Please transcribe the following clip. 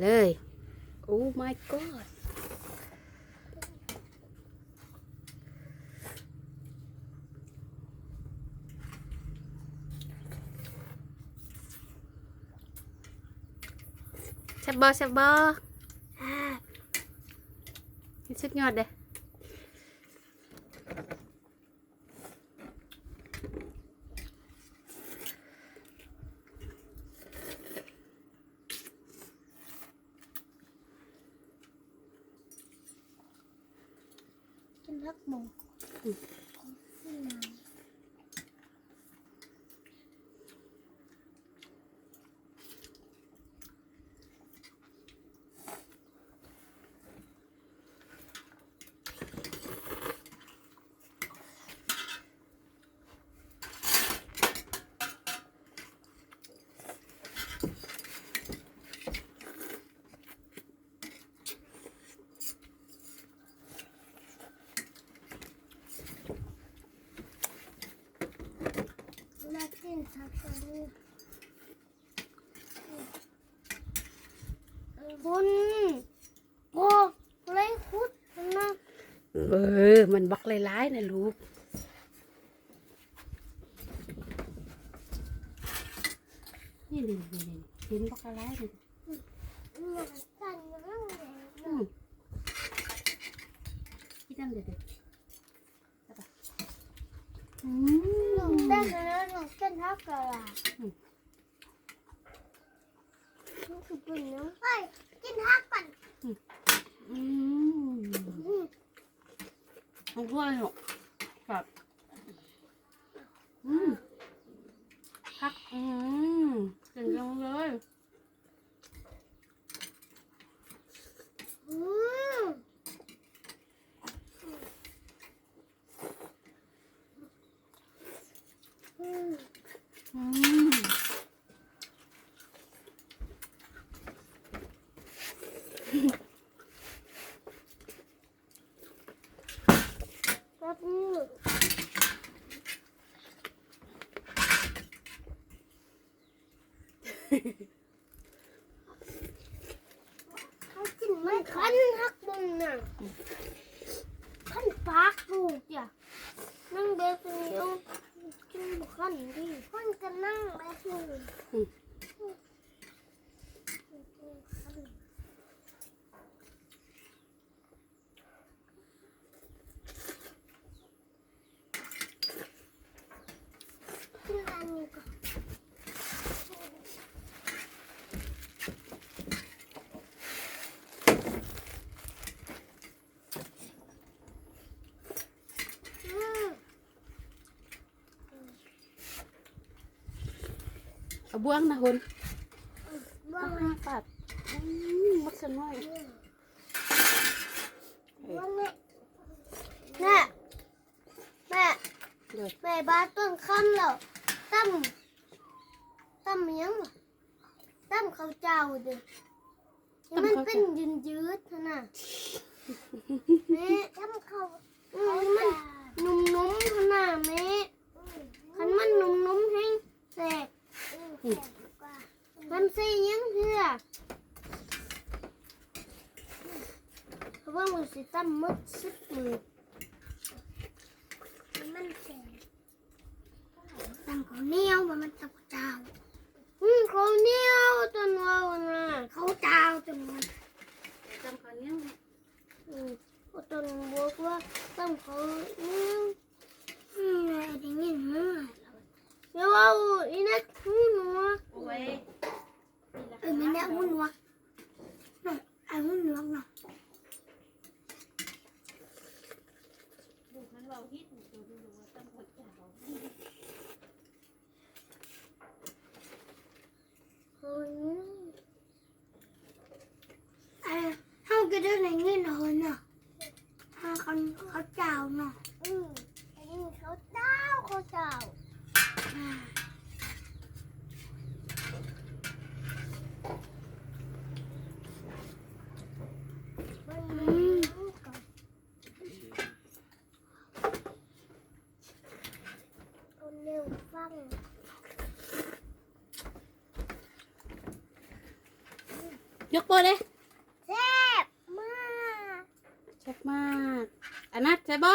เลยโอ้ my god แซ่บบอแซ่บบอสุดยอดเลย กินพั มากินผักกันเลยคุณโอ้เล่คุดนะเออ มันบักหลายๆนะลูกนี่นี่นี่นี่เห็นบักหลายๆเลยอยากกันนั่งเลยอืมคิดนั่นเลยเด็กอืหนูมเต้นแล้ว หนูเต้นทักกันล่ะนี่คือปุ่นน้ำไปกินทักก่อนอืมมันก็อร่อยครับอืมพักอืมเก่งจังเลย อืม อืม อืม ครับนี่ เขากินไม่คันฮักบุญน่ะคันปากลูกจ้ะนั่งเบสนี่เอากินบุคันดิคันก็นั่งเบสนี่กิน เอาบ้วงนะคุณบ้าบ้วงงนะปัดอืมมักสน้อยบ้างเนี่ยแม่แม่ เดี๋ยว แม่บ้านต้นคำแล้วตั้มตั้มยังวะตั้มข้าวเจ้าดิที่มันเป็นยืนยืดๆนะแม่ตั้มข้าวอืมมันนุ่มๆขนาดแม่คันมันนุ่มๆให้แสบมันใส่ยังเพื่อเพราะ ว่ามันสิตั้มมดสิบมือมันแสบตั้งข้าวเหนียวมันมันตับเจ้าอืมข้าวเหนียวจนว่าน่ะข้าวเจ้าจนว่าจำคนนี้อืมจนบอกว่าตั้งข้าวเหนียวอืมอะไรอย่างเงี้ยเดี๋ยวเอาอีนักหูหนัวโอ้ยเออไม่ได้หูหนัวน่ะเอาหูหนัวน่ะ ลูกมันเรา ฮิตดูดูดูว่าต้องคนจ่าเราข้าวเหนียวเออเขาก็ได้ในเงี้ยหน่อยน่ะถ้าเขาเขาเจ้าเนาะอืมเขาเจ้าเขาเจ้า คนเร็ว ฟังยกโปรเลยแซ่บมากแซ่บมากอันนัดใช่บ่